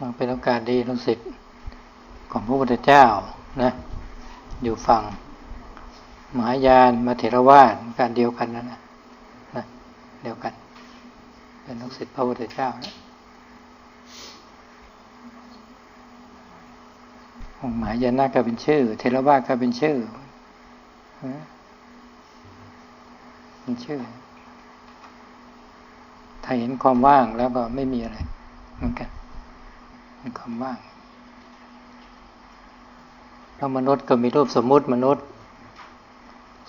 มันเป็นโอกาสดีลูกศิษย์ของพระพุทธเจ้านะอยู่ฝั่งมหายานมาเถรวาทการเดียวกันนั่นนะนะเดียวกัน เป็นลูกศิษย์พระพุทธเจ้านะองค์มหายานาก็เป็นชื่อ เทรวาทก็เป็นชื่อเป็นชื่อ ถ้าเห็นความว่างแล้วก็ไม่มีอะไรเหมือนกัน ความว่างแล้วมนุษย์ก็มีรูปสมมุติมนุษย์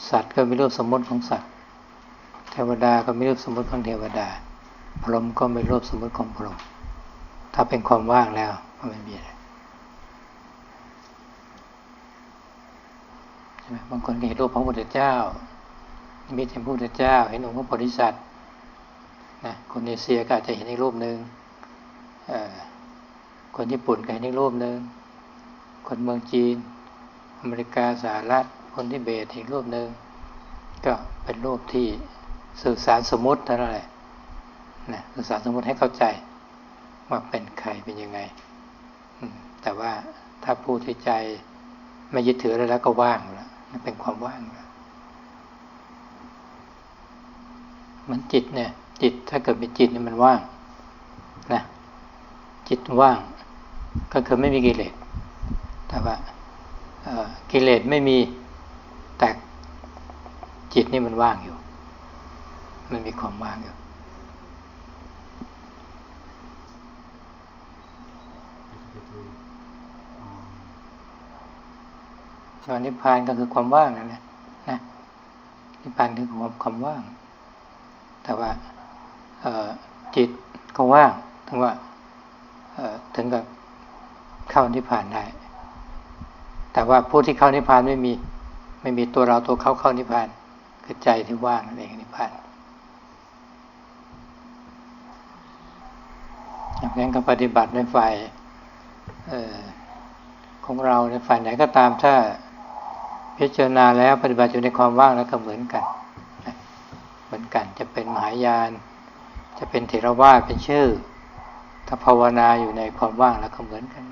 สัตว์ก็มีรูปสมมุติของสัตว์ เทวดาก็มีรูปสมมุติของเทวดา พรหมก็มีรูปสมมุติของพรหมถ้าเป็นความว่างแล้วก็ไม่มีอะไรใช่ไหมบางคนเห็นรูปพระพุทธเจ้ามีเห็นพระพุทธเจ้า เห็นองค์พระโพธิสัตว์นะคนเอเชียก็อาจจะเห็นอีกรูปหนึ่ง คนญี่ปุ่นก็เห็นอีกรูปหนึ่ง คนเมืองจีน อเมริกาสหรัฐ คนที่เบตอีกรูปหนึ่ง ก็เป็นรูปที่สื่อสารสมมติเท่านั้นแหละนะสื่อสารสมมติให้เข้าใจว่าเป็นใครเป็นยังไง แต่ว่าถ้าผู้ที่ใจไม่ยึดถืออะไรแล้วก็ว่างแล้วเป็นความว่างแล้วมันจิตเนี่ย จิตถ้าเกิดเป็นจิตเนี่ยมันว่างนะจิตว่าง ก็คือไม่มีกิเลสแต่ว่ากิเลสไม่มีแต่จิตนี่มันว่างอยู่ มันมีความว่างอยู่สวนิพพานก็คือความว่างนั่นแหละนะนิพพานคือความความว่าง แต่ว่าจิตก็ว่างถึงว่าถึงกับ เข้านิพพานได้ แต่ว่าผู้ที่เข้านิพพานไม่มีไม่มีตัวเราตัวเขาเข้านิพพานคือใจที่ว่างนั่นเองนิพพานอย่างนั้นก็ปฏิบัติในฝ่ายของเราในฝ่ายไหนก็ตามถ้าพิจารณาแล้วปฏิบัติอยู่ในความว่างแล้วก็เหมือนกันเหมือนกันจะเป็นมหายาน จะเป็นเถรวาทเป็นชื่อ ถ้าภาวนาอยู่ในความว่างแล้วก็เหมือนกัน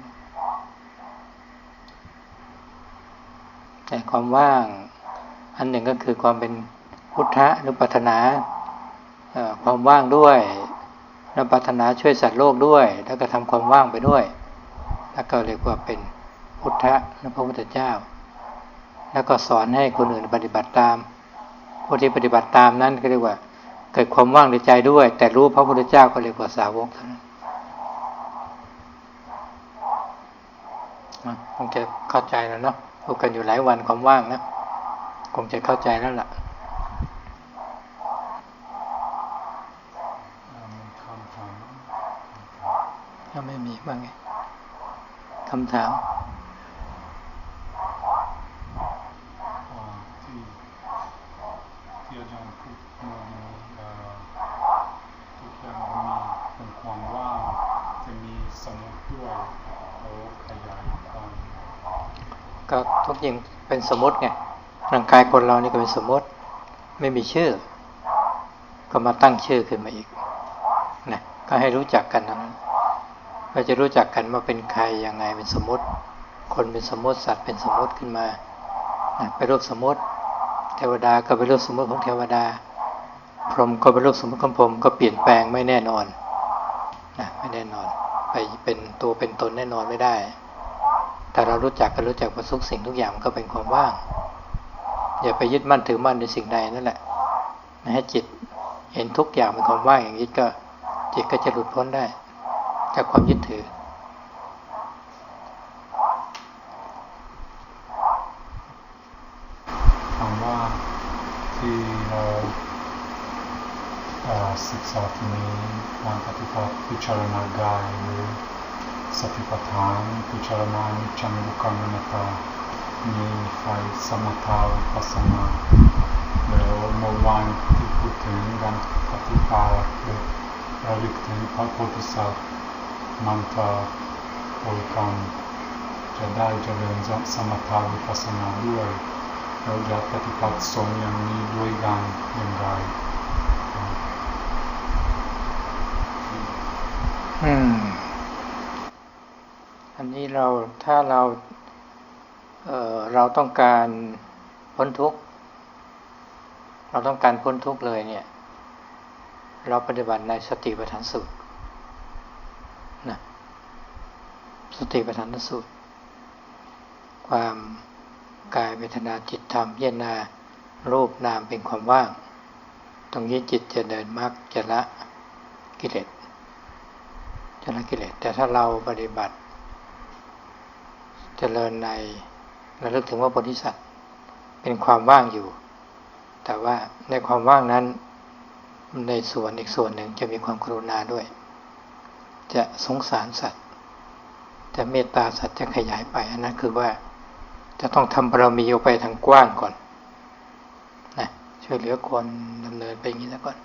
แต่ความว่าง อันหนึ่งก็คือความเป็นพุทธะหรือปัถนาความว่างด้วยแล้วปัถนาช่วยสัตว์โลกด้วย แล้วก็ทำความว่างไปด้วย แล้วก็เรียกว่าเป็นพุทธะหรือพระพุทธเจ้า แล้วก็สอนให้คนอื่นปฏิบัติตามผู้ที่ปฏิบัติตามนั้นก็เรียกว่า เกิดความว่างในใจด้วย แต่รู้พระพุทธเจ้าก็เรียกว่าสาวกเท่านั้นคงจะเข้าใจแล้วเนาะูกันอยู่หลายวันความว่างนะ คงจะเข้าใจแล้วล่ะถ้าไม่มีบ้างไงคำถามที่จารย์พูดมาทุกอย่างมีเป็นความว่างจะมีสมุดด้วยเขาขยาย ก็ทุกอย่างเป็นสมมติไงร่างกายคนเรานี่ก็เป็นสมมติ ไม่มีชื่อ ก็มาตั้งชื่อขึ้นมาอีกนะก็ให้รู้จักกันนั้นเราจะรู้จักกันว่าเป็นใครยังไงเป็นสมมติ คนเป็นสมมติสัตว์เป็นสมมติขึ้นมานะเป็นรูปสมมติ เทวดาก็เป็นรูปสมมติของเทวดา พรหมก็เป็นรูปสมมติของพรหมก็เปลี่ยนแปลงไม่แน่นอนนะไม่แน่นอน ไปเป็นตัวเป็นตนแน่นอนไม่ได้ แต่เรารู้จักกันรู้จักว่าทุกสิ่งทุกอย่างมันก็เป็นความว่าง อย่าไปยึดมั่นถือมั่นในสิ่งใดนั่นแหละให้จิตเห็นทุกอย่างเป็นความว่างอย่างนี้ก็จิตก็จะหลุดพ้นได้ จากความยึดถือ คำว่าที่เราศึกษาที่นี้การปฏิบัติพิจารณากายหรือ สติปัฏฐานพิจารณานิจังบุคังนตา มีไฟสมถาวิปัสนาแล้วเมื่อวานที่พูดถึงการปฏิบัติคือระลึกถึงพระโพธิสัตว์มันตาบริกรรมจะได้เจริญสมถาวิปัสสนาด้วย เราจะปฏิบัติสองอย่างนี้ด้วยกันอย่างไรอืม เราถ้าเราเเราต้องการพ้นทุกข์ เราต้องการพ้นทุกข์เลยเนี่ย เราปฏิบัติในสติปัฏฐานสูตรนะสติปัฏฐานสูตร ความกายเวทนาจิตธรรมเยนารูปนามเป็นความว่าง ตรงนี้จิตจะเดินมรรคจะละกิเลสจะละกิเลสแต่ถ้าเราปฏิบัติ เจริญในระลึกถึงว่าโพธิสัตว์เป็นความว่างอยู่ แต่ว่าในความว่างนั้น ในส่วนอีกส่วนหนึ่งจะมีความกรุณาด้วย จะสงสารสัตว์ จะเมตตาสัตว์จะขยายไปอันนั้นคือว่าจะต้องทำบารมีออกไปทางกว้างก่อนนะช่วยเหลือคนดำเนินไปอย่างนี้แล้วก่อน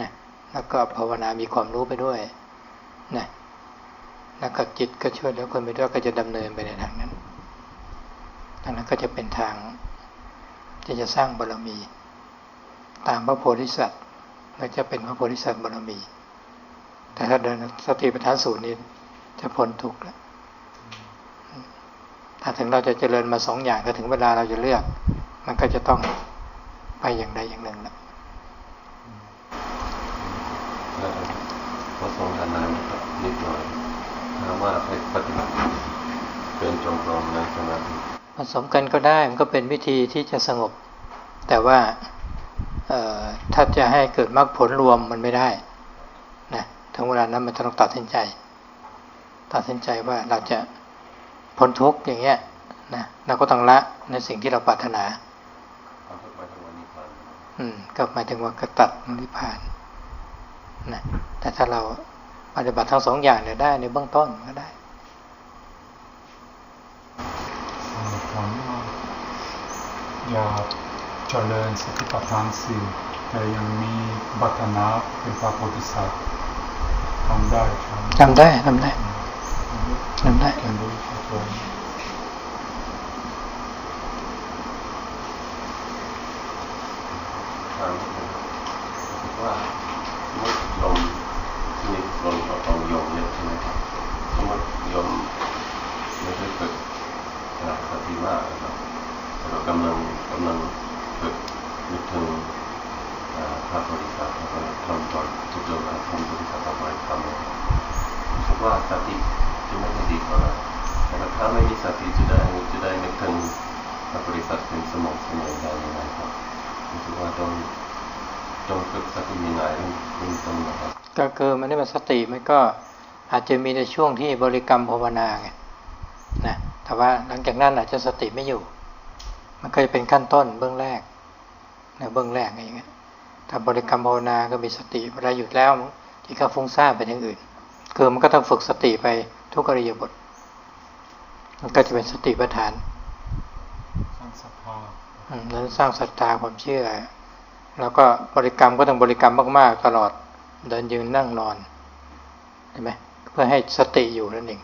นะแล้วก็ภาวนามีความรู้ไปด้วยนะ แล้วก็จิตก็ช่วยเหลือคนไปด้วยก็จะดำเนินไปในทางนั้นทางนั้นก็จะเป็นทางที่จะสร้างบารมี ตามพระโพธิสัตว์แล้วจะเป็นพระโพธิสัตว์บารมี แต่ถ้าเดินสติปัฏฐานสูตรนี้จะพ้นทุกข์แล้วถ้าถึงเราจะเจริญมาสองอย่างก็ถึงเวลาเราจะเลือก มันก็จะต้องไปอย่างใดอย่างหนึ่งและก็ทรงทนานะครับนิดหน่อย ถามว่าให้ปฏิบัติเป็นจงกรมในสมาธิผสมกันก็ได้มันก็เป็นวิธีที่จะสงบ แต่ว่าเอ่อถ้าจะให้เกิดมรรคผลรวมมันไม่ได้นะถึงเวลานั้นมันต้องตัดสินใจ ตัดสินใจว่าเราจะพ้นทุกข์อย่างเงี้ยนะเราก็ต้องละในสิ่งที่เราปรารถนาความทุกข์ไปถึงวันนี้ผ่านอืมก็หมายถึงว่ากระตัดนิพพานนะแต่ถ้าเรา ปฏิบัติทั้งสองอย่างเนี่ยได้ในเบื้องต้นก็ได้ถามว่าอยากเจริญสติปัฏฐานสี่แต่ยังมีบัตนาเป็นพระโพธิสัตว์ทำได้ครับทำได้ทำได้ทำได้เรียนรู้ครับผมถามว่าสมมติโยมนี่ลงกับองโยมเยอะใช่ไหมครับสมมติโยมไม่ได้ฝึกสติมากนะครับแต่เรา กำลังกำลังฝึกนึกถึงพระโพธิสัตว์ทำก่อนทุกเรื่องทำโพธิสัตว์ต่อไปทำรู้สึกว่าสติจะไม่ได้ดีกว่าไรแต่ถ้าไม่มีสติจะได้จะได้นึกถึงพระโพธิสัตว์เป็นสมองเสมอได้ยังไงครับรู้สึกว่าต้องต้องฝึกสติยังไงเป็นต้นนะครับก็คือมันได้มาสติมันก็อาจจะมีในช่วงที่บริกรรมภาวนาไงนะแต่ว่าหลังจากนั้นอาจจะสติไม่อยู่ มันก็จะเป็นขั้นต้นเบื้องแรกนะเบื้องแรกอย่างเงี้ยถ้าบริกรรมภาวนาก็มีสติเวลาหยุดแล้วที่เขาฟุ้งซ่านไปทางอื่น คือมันก็ต้องฝึกสติไปทุกอริยบท มันก็จะเป็นสติปัฏฐานสร้างศรัทธาอืมนั้นสร้างศรัทธาความเชื่อ แล้วก็บริกรรมก็ต้องบริกรรมมากๆ ตลอดเดินยืนนั่งนอนเห็นไหมเพื่อให้สติอยู่นั่นเอง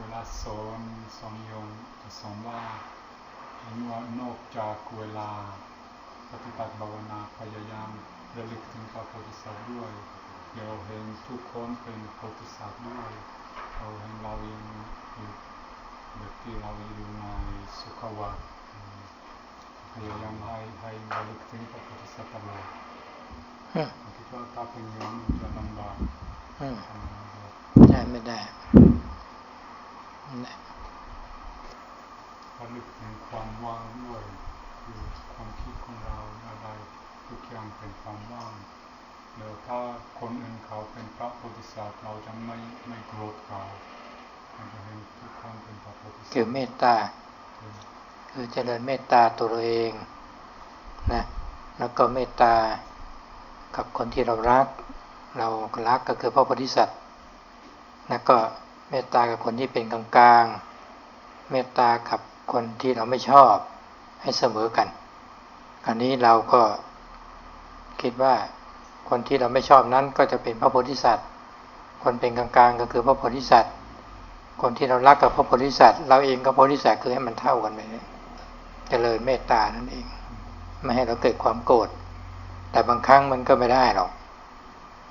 เวลาสอนสอนโยมจะสอนว่าเห็นว่านอกจากเวลา ปฏิบัติภาวนาพยายามระลึกถึงพระโพธิสัตว์ด้วยเดี๋ยวเห็นทุกคนเป็นโพธิสัตว์ด้วยเราเห็นเรายังอยู่แบบที่เราอยู่ในสุขวัฏอืมพยายามให้ให้ระลึกถึงพระโพธิสัตว์ตลอดอืมคิดว่าถ้าเป็นโยมมันจะลำบากอืมทำงานแบบใช่ไม่ได้นั่นแหละ ระลึกถึงความว่างด้วยคือความคิดของเราอะไรทุกอย่างเป็นความว่างแล้วถ้าคนอื่นเขาเป็นพระโพธิสัตว์เราจะไม่ไม่โกรธเขาเราจะเห็นทุกคนเป็นพระโพธิสัตว์คือเมตตา คือคือเจริญเมตตาตัวเราเองนะแล้วก็เมตตากับคนที่เรารัก เรารักก็คือพระโพธิสัตว์แล้วก็ เมตตากับคนที่เป็นกลางๆเมตตากับคนที่เราไม่ชอบให้เสมอกันคราวนี้เราก็คิดว่าคนที่เราไม่ชอบนั้นก็จะเป็นพระโพธิสัตว์ คนเป็นกลางๆก็คือพระโพธิสัตว์ คนที่เรารักกับพระโพธิสัตว์ เราเองกับพระโพธิสัตว์คือให้มันเท่ากันไปเลยเจริญเมตตานั่นเอง ไม่ให้เราเกิดความโกรธ แต่บางครั้งมันก็ไม่ได้หรอก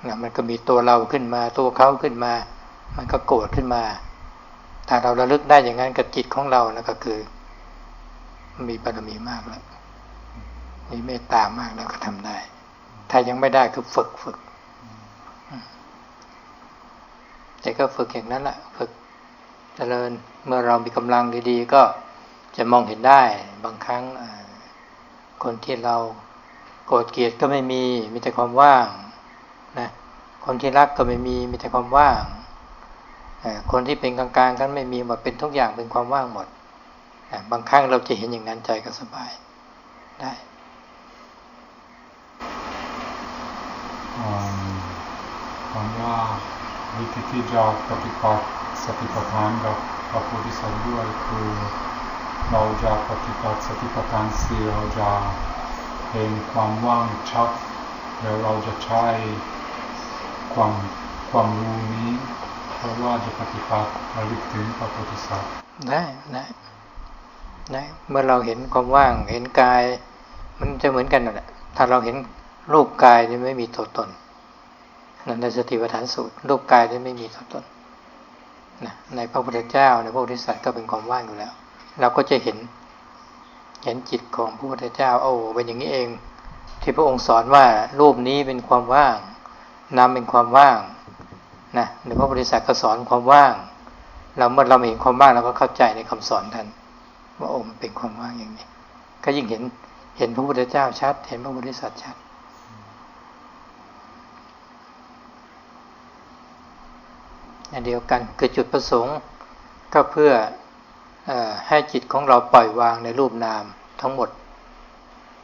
นะมันก็มีตัวเราขึ้นมาตัวเขาขึ้นมา มันก็โกรธขึ้นมา ถ้าเราระลึกได้อย่างนั้นกับจิตของเรานะก็คือ มีบารมีมากแล้ว มีเมตตามากแล้วก็ทำได้ ถ้ายังไม่ได้ก็ฝึกฝึก แต่ก็ฝึกอย่างนั้นแหละฝึกเจริญเมื่อเรามีกำลังดีๆ ก็จะมองเห็นได้ บางครั้งคนที่เราโกรธเกลียดก็ไม่มี มีแต่ความว่างนะคนที่รักก็ไม่มี มีแต่ความว่าง คนที่เป็นกลางๆกันไม่มีหมดเป็นทุกอย่างเป็นความว่างหมด บางครั้งเราจะเห็นอย่างนั้นใจก็สบายได้คำว่าวิธีที่จะปฏิบัติสติปัฏฐานกับพระโพธิสัตว์ด้วยคือเราจะปฏิบัติสติปัฏฐานสี่เราจะเห็นความว่างชัดแล้วเราจะใช้ความความรู้นี้ เพราะว่าจะปฏิบัติระลึกถึงพระโพธิสัตว์ได้ได้ได้เมื่อเราเห็นความว่างเห็นกาย มันจะเหมือนกันนั่นแหละถ้าเราเห็นรูปกายนี่ไม่มีตัวตนนั่นในสติปัฏฐานสูตร รูปกายนี่ไม่มีตัวตนนะในพระพุทธเจ้าในพระพุทธสัตว์ก็เป็นความว่างอยู่แล้ว เราก็จะเห็น เห็นจิตของพระพุทธเจ้าโอ้เป็นอย่างนี้เอง ที่พระองค์สอนว่ารูปนี้เป็นความว่างนามเป็นความว่าง นะในพระบริษัทก็สอนความว่าง เราเมื่อเราเห็นความว่างเราก็เข้าใจในคำสอนท่านว่าองค์เป็นความว่างอย่างนี้ ก็ยิ่งเห็นเห็นพระพุทธเจ้าชัด เห็นพระบริษัทชัดอันเดียวกันคือจุดประสงค์ก็เพื่ออให้จิตของเราปล่อยวางในรูปนามทั้งหมด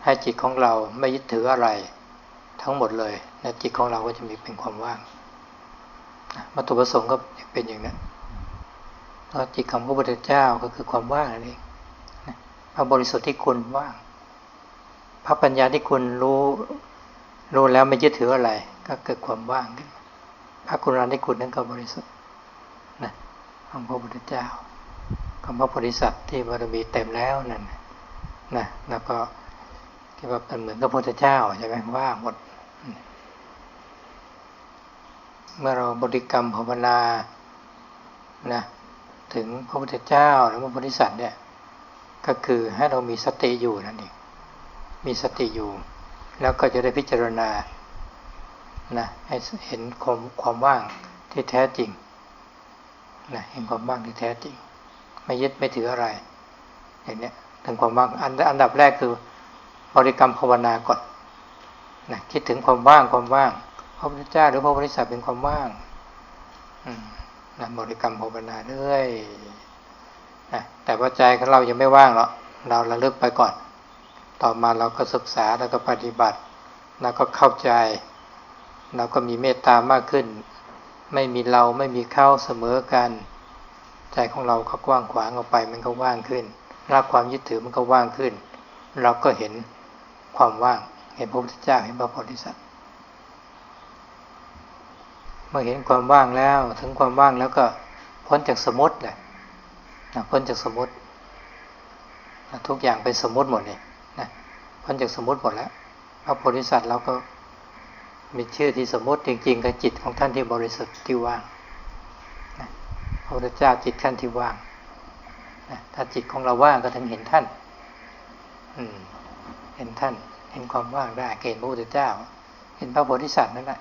ให้จิตของเราไม่ยึดถืออะไรทั้งหมดเลยในจิตของเราก็จะมีเป็นความว่าง วัตถุประสงค์ก็เป็นอย่างนั้นแล้วจิตของพระพุทธเจ้าก็คือความว่างนั่นเองพระบริสุทธิ์ที่คุณว่าง พระปัญญาที่คุณรู้รู้แล้วไม่ยึดถืออะไร ก็เกิดความว่างขึ้นพระคุณราที่คุณนั้นก็บริสุทธิ์นะของพระพุทธเจ้าของพระโพธิสัตว์ที่บารมีเต็มแล้วนั่นนะแล้วก็ที่ว่าเป็นเหมือนกับพระพุทธเจ้าใช่ไหมว่าหมด เมื่อเราบริกรรมภาวนานะถึงพระพุทธเจ้าหรือพระโพธิสัตว์เนี่ยก็คือให้เรามีสติอยู่นั่นเองมีสติอยู่ แล้วก็จะได้พิจารณานะให้เห็นความความว่างที่แท้จริงนะเห็นความว่างที่แท้จริง ไม่ยึดไม่ถืออะไรอย่างนี้ถึงความว่างอันอันดับแรกคือบริกรรมภาวนาก่อนนะคิดถึงความว่างความว่าง ระพุทธเจ้าหรือพระบริษัทเป็นความว่างนะบริกรรมภาวนาเรื่อยนะแต่ว่าใจของเรายังไม่ว่างหรอกเราระลึกไปก่อน ต่อมาเราก็ศึกษาแล้วก็ปฏิบัติ แล้วก็เข้าใจ เราก็มีเมตตามากขึ้น ไม่มีเราไม่มีเข้าเสมอกัน ใจของเราก็กว้างขวางออกไปมันก็ว่างขึ้นรักความยึดถือมันก็ว่างขึ้น เราก็เห็นความว่าง เห็นพระพุทธเจ้าเห็นพระโพธิสัตว์ มื่อเห็นความว่างแล้ว ถึงความว่างแล้วก็พ้นจากสมมติแหละพ้นจากสมมติทุกอย่างเป็นสมมติหมดเลยนะพ้นจากสมมติหมดแล้วพระโพธิสัตว์เราก็มีชื่อที่สมมติจริงๆกับจิตของท่านที่บริสุทธิ์ที่ว่างนะพระพุทธเจ้าจิตท่านที่ว่างนะถ้าจิตของเราว่างก็ถึงเห็นท่าน อืม เห็นท่าน เห็นความว่างได้เกณฑ์พระพุทธเจ้า เห็นพระโพธิสัตว์นั่นแหละ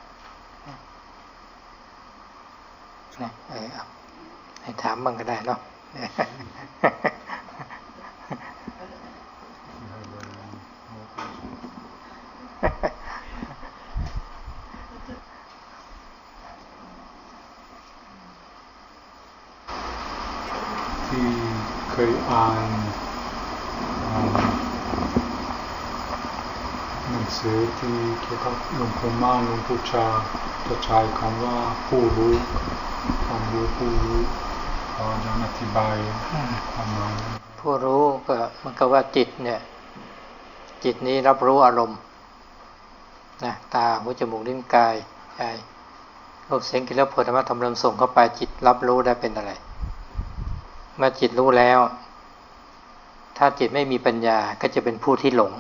นะให้ถามบ้างก็ได้เนาะที่เคยอ่านหนังสือที่เกี่ยวกับหลวงพ่อมาหลวงปู่ชาจะใช้คำว่าผู้รู้ รู้ผู้รู้พอจะอธิบายความหมายผู้รู้ก็มันก็ว่าจิตเนี่ย จิตนี้รับรู้อารมณ์นะตาหูจมูกลิ้นกายใจรูปเสียงกลิ่นรสผลิตภัณฑ์ทำลมส่งเข้าไปจิตรับรู้ได้เป็นอะไร เมื่อจิตรู้แล้ว ถ้าจิตไม่มีปัญญาก็จะเป็นผู้ที่หลง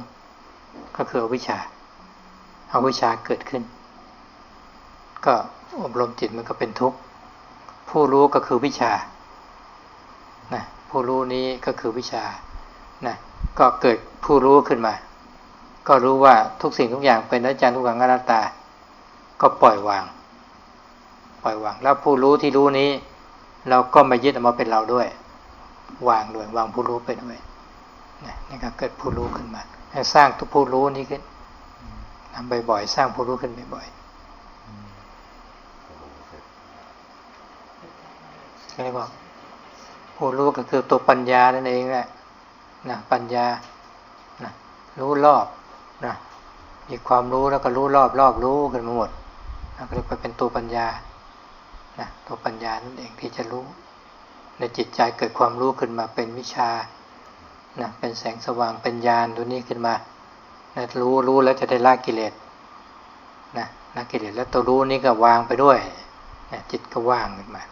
ก็คืออวิชชาอาวิชชาเกิดขึ้น ก็อบรมจิตมันก็เป็นทุกข์ ผู้รู้ก็คือวิชาผู้รู้นี้ก็คือวิชานะก็เกิดผู้รู้ขึ้นมา ก็รู้ว่าทุกสิ่งทุกอย่างเป็นอนิจจังทุกขังอนัตตา ก็ปล่อยวาง ปล่อยวาง แล้วผู้รู้ที่รู้นี้ เราก็มายึดเอามาเป็นเราด้วย วางด้วย วางผู้รู้ไปด้วยนะนี่ก็เกิดผู้รู้ขึ้นมา สร้างทุกผู้รู้นี้ขึ้นทำบ่อยๆ สร้างผู้รู้ขึ้นบ่อยๆ เรียกว่าผู้รู้ก็คือตัวปัญญานั่นเองแหละนะปัญญานะรู้รอบนะมีความรู้แล้วก็รู้รอบรอบรู้ขึ้นมาหมดนะก็เรียกว่าเป็นตัวปัญญานะตัวปัญญานั่นเองที่จะรู้ในจิตใจเกิดความรู้ขึ้นมาเป็นวิชานะเป็นแสงสว่างเป็นญาณตัวนี้ขึ้นมานะรู้รู้แล้วจะได้ละกิเลสนะละกิเลสแล้วตัวรู้นี้ก็วางไปด้วยนะจิตก็ว่างขึ้นมา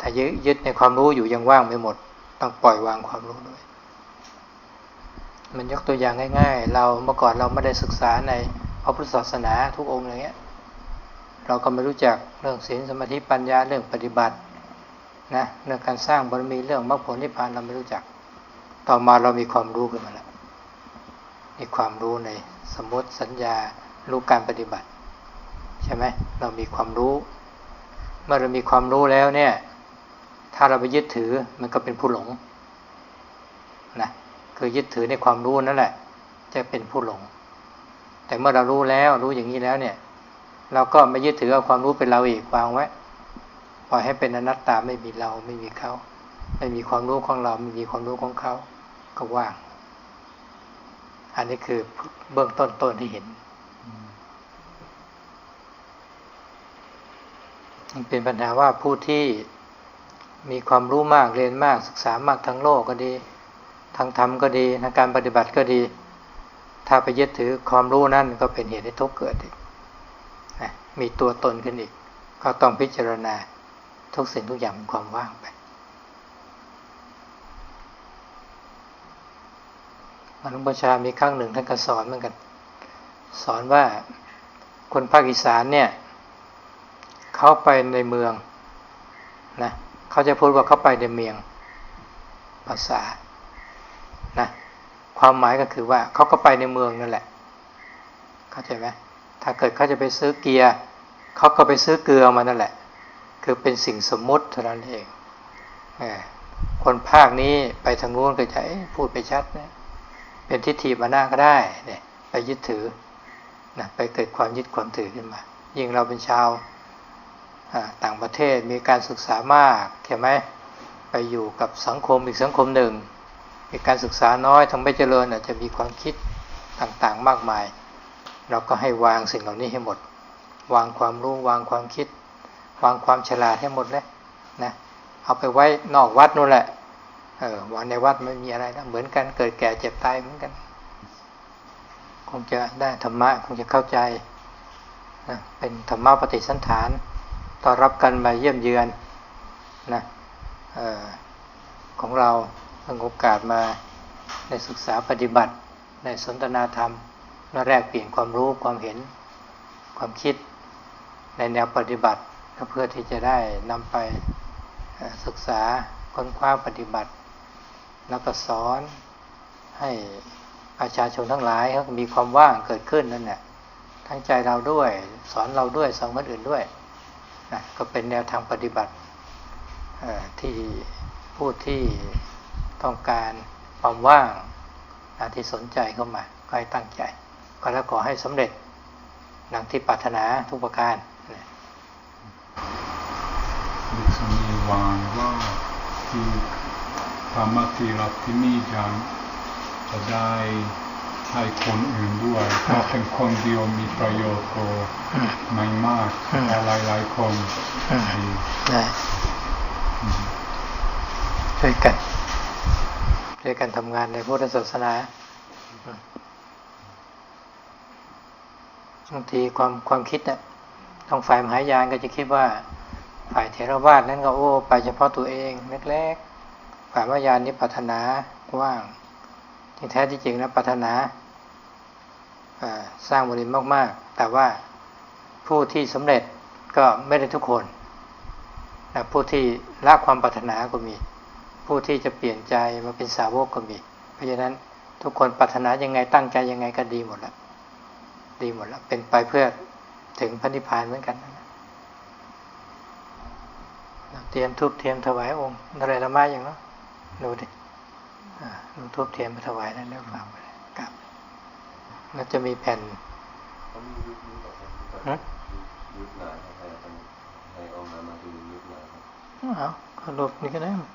ถ้ายึดยึดในความรู้อยู่ยังว่างไม่หมด ต้องปล่อยวางความรู้ด้วย มันยกตัวอย่างง่าย ๆ เราเมื่อก่อนเราไม่ได้ศึกษาในพระพุทธศาสนาทุกองค์อย่างเงี้ย เราก็ไม่รู้จักเรื่องศีลสมาธิปัญญาเรื่องปฏิบัตินะเรื่องการสร้างบารมีเรื่องมรรคผลนิพพานเราไม่รู้จัก ต่อมาเรามีความรู้ขึ้นมาแล้วมีความรู้ในสมมติสัญญารู้การปฏิบัติ ใช่ไหมเรามีความรู้ เมื่อเรามีความรู้แล้วเนี่ย ถ้าเราไปยึดถือมันก็เป็นผู้หลงนะคือยึดถือในความรู้นั่นแหละ จะเป็นผู้หลง แต่เมื่อเรารู้แล้วรู้อย่างนี้แล้วเนี่ย เราก็ไม่ยึดถือเอาความรู้เป็นเราอีกวางไว้ปล่อยให้เป็นอนัตตาไม่มีเราไม่มีเขาไม่มีความรู้ของเราไม่มีความรู้ของเขาก็ว่าง อันนี้คือเบื้องต้นต้นที่เห็นมันเป็นปัญหาว่าผู้ที่ มีความรู้มากเรียนมากศึกษามากทั้งโลกก็ดีทางธรรมก็ดีทางการปฏิบัติก็ดี ถ้าไปยึดถือความรู้นั่นก็เป็นเหตุให้ทุกข์เกิดอีกนะมีตัวตนขึ้นอีก ก็ต้องพิจารณาทุกสิ่งทุกอย่างเป็นความว่างไปหลวงพ่อชามีครั้งหนึ่งท่านก็สอนเหมือนกัน สอนว่าคนภาคอีสานเนี่ย เขาไปในเมืองนะเเขาจะพูดว่าเขาไปในเมืองภาษานะความหมายก็คือว่าเขาก็ไปในเมืองนั่นแหละ เข้าใจไหมถ้าเกิดเขาจะไปซื้อเกียร์เขาก็ไปซื้อเกลือมานั่นแหละ คือเป็นสิ่งสมมติเท่านั้นเองคนภาคนี้ไปทางนู้นก็จะพูดไปชัดนะเป็นทิฏฐิมานาก็ได้เนี่ยไปยึดถือนะไปเกิดความยึดความถือขึ้นมา ยิ่งเราเป็นชาว ต่างประเทศมีการศึกษามากใช่ไหมไปอยู่กับสังคมอีกสังคมหนึ่ง มีการศึกษาน้อยทั้งไม่เจริญอาจจะมีความคิดต่างๆมากมาย เราก็ให้วางสิ่งเหล่านี้ให้หมด วางความรู้วางความคิด วางความฉลาดให้หมดเลยนะเอาไปไว้นอกวัดนู่นแหละเออวันในวัดไม่มีอะไรนะเหมือนกันเกิดแก่เจ็บตายเหมือนกัน คงจะได้ธรรมะคงจะเข้าใจนะเป็นธรรมะปฏิสันฐาน ต้อนรับกันมาเยี่ยมเยือนนะออของเราเพิ่งโอกาสมาในศึกษาปฏิบัติ ในสนทนาธรรมและแรกเปลี่ยนความรู้ความเห็นความคิดในแนวปฏิบัติก็เพื่อที่จะได้นำไปศึกษาค้นคว้าปฏิบัติ แล้วก็สอนให้ประชาชนทั้งหลายเขามีความว่างเกิดขึ้นนั่นแหละทั้งใจเราด้วย สอนเราด้วยสอนคนอื่นด้วย นะก็เป็นแนวทางปฏิบัติที่ผู้ที่ต้องการความว่างนะที่สนใจเข้ามาก็ให้ตั้งใจ ก็แล้วขอให้สำเร็จดังที่ปรารถนาทุกประการนะดิฉันมีวางว่าที่ธรรมะที่เราที่มีกันจะได้ ให้คนอื่นด้วย ถ้าเป็นคนเดียวมีประโยชน์ก็ไม่มากแต่หลายๆคนดีได้ช่วยกันช่วยกันทำงานในพุทธศาสนาบางทีความความคิดเนี่ยต้องฝ่ายมหายานก็จะคิดว่า ฝ่ายเทรวาสนั้นก็โอ้ไปเฉพาะตัวเองเล็กๆฝ่ายมหายานนี่ปรารถนากว้างที่แท้ที่จริงนะปรารถนา สร้างบริมมากๆ แต่ว่าผู้ที่สำเร็จก็ไม่ได้ทุกคนนะผู้ที่ละความปรารถนาก็มี ผู้ที่จะเปลี่ยนใจมาเป็นสาวกก็มี เพราะฉะนั้นทุกคนปรารถนายังไงตั้งใจยังไงก็ดีหมดละดีหมดละเป็นไปเพื่อถึงพระนิพพานเหมือนกันเตรียมทุบเทียมถวายองค์อะไรละไม้อย่างเนาะดูดิดูทุบเทียมมาถวายนั่นแล้วฝากไปเลยกลับ แล้วจะมีแผ่นเขามียุคนี้แบบฮะยุคไหนให้เป็นให้องค์นั้นมาดูยุคไหนครับเอาเขารูปนี้ก็ได้ครับ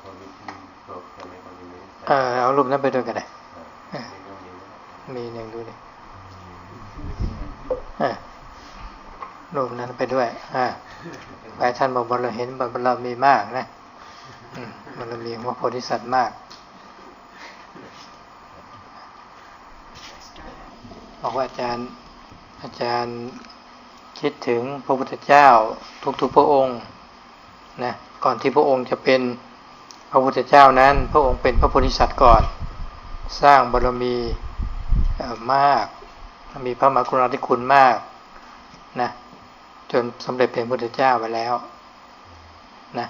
เขายุคที่จบใช่ไหมเขาอยู่นี้เออเอารูปนั้นไปด้วยก็ได้ครับนี่ก็มีนะครับมีหนึ่งดูดิอะรูปนั้นไปด้วยอ่าไปท่านบอกว่าเราเห็นบารเรามีมากนะอืมบารมีของพระโพธิสัตว์มาก บอกว่าอาจารย์อาจารย์คิดถึงพระพุทธเจ้าทุกๆพระองค์นะก่อนที่พระองค์จะเป็นพระพุทธเจ้านั้น พระองค์เป็นพระโพธิสัตว์ก่อน สร้างบารมีมากมีพระมหากรุณาธิคุณมากนะจนสำเร็จเป็นพุทธเจ้าไปแล้วนะ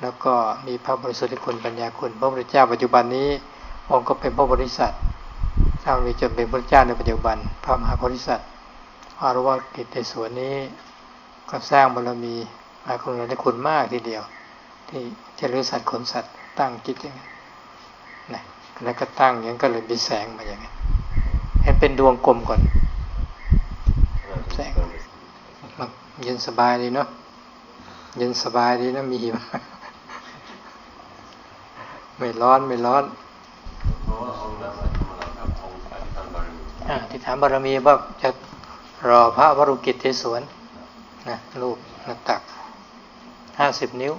แล้วก็มีพระบริสุทธิคุณปัญญาคุณ พระพุทธเจ้าปัจจุบันนี้องค์ก็เป็นพระบริษัทส ร้างมีจนเป็นพระเจ้าในปัจจุบัน พระมหาโพธิสัตว์อารวะกิจในส่วนนี้ก็สร้างบารมีมากรุณาธิคุณมากทีเดียว ที่เจริญสัตว์ขนสัตว์ตั้งจิตอย่างนั้นะแล้วก็ตั้งอย่างนั้นก็เลยมีแสงมาอย่างนั้ให้เป็นดวงกลมก่อน แสงมันเย็นสบายดีเนาะเย็นสบายดีนะมีหิมะไม่ร้อนไม่ร้อน ที่ถามบารมีว่าจะรอพระวรุกิจเทศวนนะรูปหน้าตักห้าสิบนิ้ว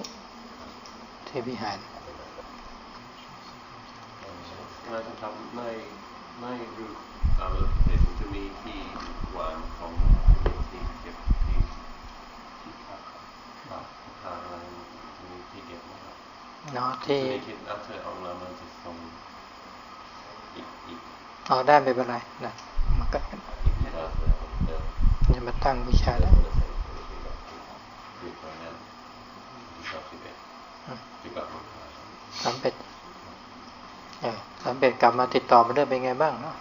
ที่วิหารน่าจะทำไม่ไม่รู้เอาเห็นจะมีที่วางของที่เก็บที่ที่พักครับทางอะไรมีที่เก็บนะครับเนาะที่จะมีคิดเอาเธอเอาแล้วมันจะส่งอีกอีก เอาได้ไม่เป็นไรนะมันก็อีกที่เราเดิมจะมาตั้งวิชาแล้วอยู่ตรงนั้นที่ชอบสิบเอ็ดที่กับผมสามเป็ดสามเป็ดกลับมาติดต่อมาเรื่อเป็นไงบ้างเนาะ